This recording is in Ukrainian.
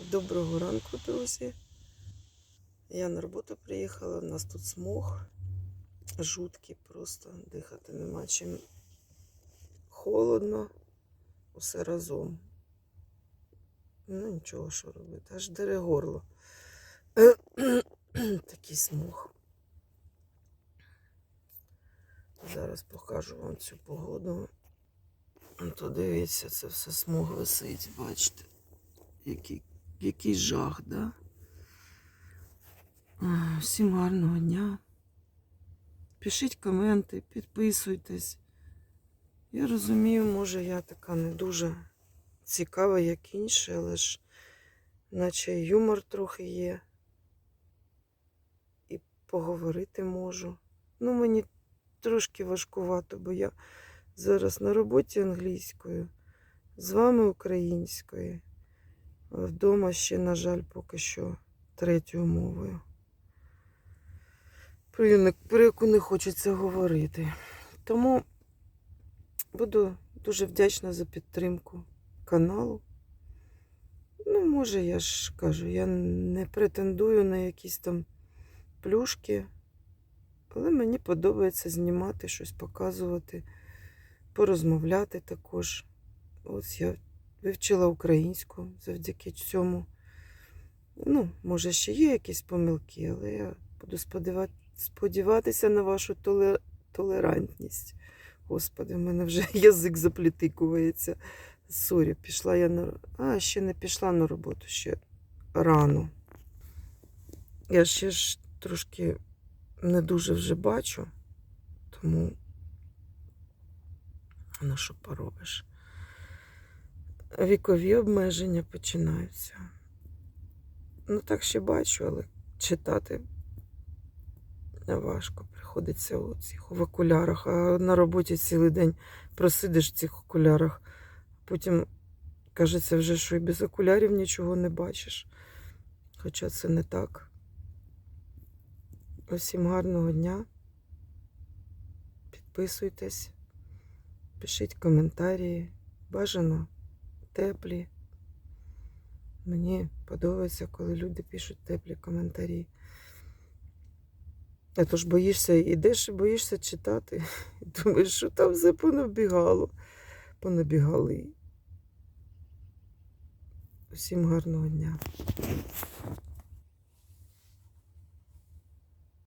Доброго ранку, друзі. Я на роботу приїхала, у нас тут смог. Жуткий, просто дихати нема чим. Холодно, усе разом. Ну, нічого, що робити. Аж дере горло. Такий смог. Зараз покажу вам цю погоду. Ну, То дивіться, це все смог висить, бачите. Який, який жах, да? Всім гарного дня. Пишіть коменти, підписуйтесь. Я розумію, може, я така не дуже цікава, як інші, але ж наче юмор трохи є. І поговорити можу. Ну, мені трошки важкувато, бо я зараз на роботі англійською, з вами українською. Вдома ще, на жаль, поки що третьою мовою. Про яку- не хочеться говорити. Тому буду дуже вдячна за підтримку каналу. Ну, може, я ж кажу, я не претендую на якісь там плюшки, але мені подобається знімати щось, показувати, порозмовляти також. Ось я вивчила українську завдяки цьому. Ну, може, ще є якісь помилки, але я буду сподіватися на вашу толерантність. Господи, в мене вже язик заплітикується. Сорі, пішла я на. А, ще не пішла на роботу, ще рано. Я ще ж трошки не дуже вже бачу, тому ну що поробиш вікові обмеження починаються. Ну, так ще бачу, але читати важко. Приходиться у цих окулярах, а на роботі цілий день просидиш в цих окулярах. Потім кажеться вже, що і без окулярів нічого не бачиш. Хоча це не так. Усім гарного дня. Підписуйтесь, пишіть коментарі. Бажано теплі. Мені подобається, коли люди пишуть теплі коментарі. А то ж боїшся, ідеш і боїшся читати. І думаєш, що там все понабігало, понабігали. Усім гарного дня.